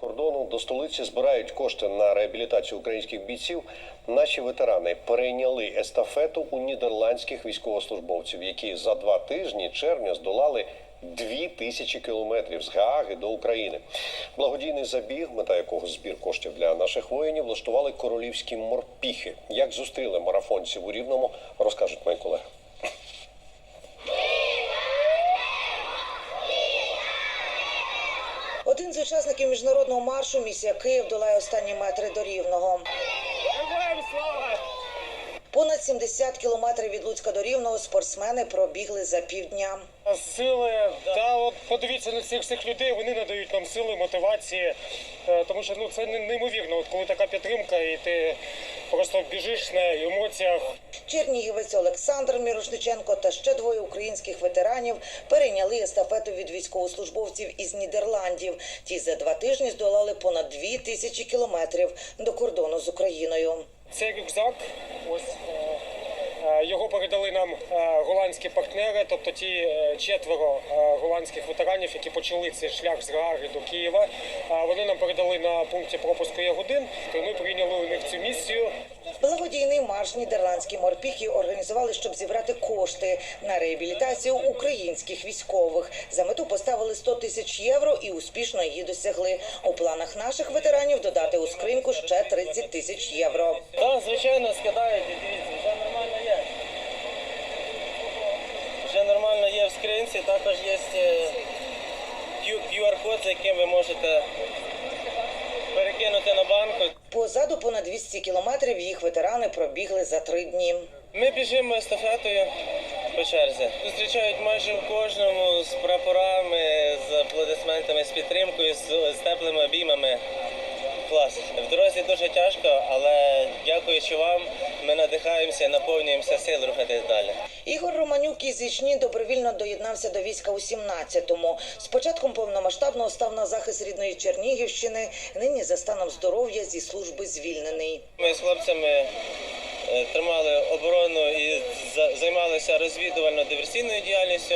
Кордону до столиці збирають кошти на реабілітацію українських бійців. Наші ветерани перейняли естафету у нідерландських військовослужбовців, які за два тижні червня здолали дві тисячі кілометрів з Гааги до України. Благодійний забіг, мета якого збір коштів для наших воїнів, влаштували королівські морпіхи. Як зустріли марафонців у Рівному, розкажуть мої колеги. Один з учасників міжнародного маршу місія Київ долає останні метри до рівного. Понад 70 кілометрів від Луцька до рівного спортсмени пробігли за півдня. Сили, та от подивіться на цих всіх людей, вони надають нам сили, мотивації. Е, Тому що ну це неймовірно, от коли така підтримка, і ти просто біжиш на емоціях. Чернігівець Олександр Мірошниченко та ще двоє українських ветеранів перейняли естафету від військовослужбовців із Нідерландів. Ті за два тижні здолали понад дві тисячі кілометрів до кордону з Україною. Цей рюкзак, ось е, е, його передали нам е, голландські партнери, тобто ті четверо голландських ветеранів, які почали цей шлях з Гааги до Києва. Вони нам передали на пункті пропуску Ягодин. Ми прийняли у них цю місію. Благодійний марш нідерландські морпіхи організували, щоб зібрати кошти на реабілітацію українських військових. За мету поставили 100 тисяч євро і успішно її досягли. У планах наших ветеранів додати у скриньку ще 30 тисяч євро. Так, звичайно, скидають, вже нормально є. Вже нормально є в скринці, також є е, QR-код, за яким ви можете перекинути на банку. Позаду понад 200 кілометрів їх ветерани пробігли за три дні. Ми біжимо естафетою по черзі. Зустрічають майже в кожному з прапорами, з аплодисментами, з підтримкою, з, з теплими обіймами. Клас. В дорозі дуже тяжко, але дякуючи вам, ми надихаємося, наповнюємося сил рухатись далі. Ігор Романюк із Ічні добровільно доєднався до війська у 17-му. З початком повномасштабного став на захист рідної Чернігівщини. Нині за станом здоров'я зі служби звільнений. Ми з хлопцями е, тримали оборону і за- займалися розвідувально-диверсійною діяльністю.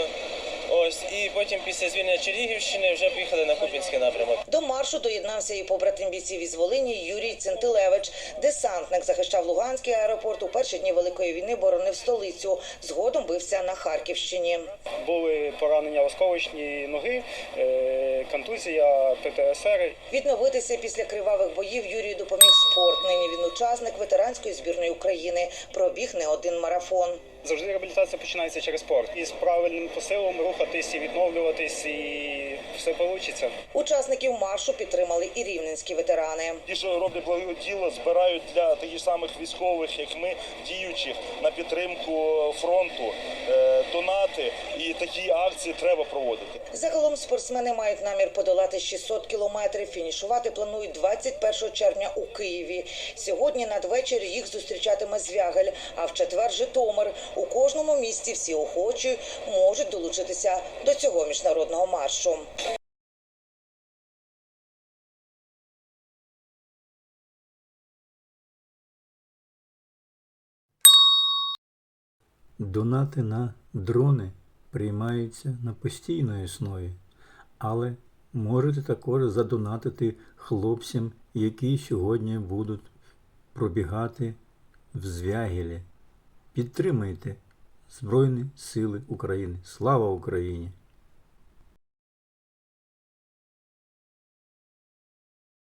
Ось і потім після звільнення Чернігівщини вже поїхали на Купінський напрямок. До маршу доєднався і побратим бійців із Волині Юрій Центилевич. Десантник захищав Луганський аеропорт у перші дні великої війни, боронив столицю. Згодом бився на Харківщині. Були поранення осколочні ноги, е, контузія, ПТСР. Відновитися після кривавих боїв Юрію допоміг спорт. Нині він учасник ветеранської збірної України. Пробіг не один марафон. Завжди реабілітація починається через спорт. І з правильним посилом рухатись і відновлюватись, і все вийде. Учасників маршу підтримали і рівненські ветерани. Ті, що роблять благе діло, збирають для таких самих військових, як ми, діючих на підтримку фронту, е, донати. І такі акції треба проводити. Загалом спортсмени мають намір подолати 600 кілометрів. Фінішувати планують 21 червня у Києві. Сьогодні надвечір їх зустрічатиме Звягель, а в четвер Житомир. У кожному місті всі охочі можуть долучитися до цього міжнародного маршу. Донати на дрони приймаються на постійній основі, але можете також задонатити хлопцям, які сьогодні будуть пробігати в Звягілі. Підтримайте Збройні Сили України. Слава Україні!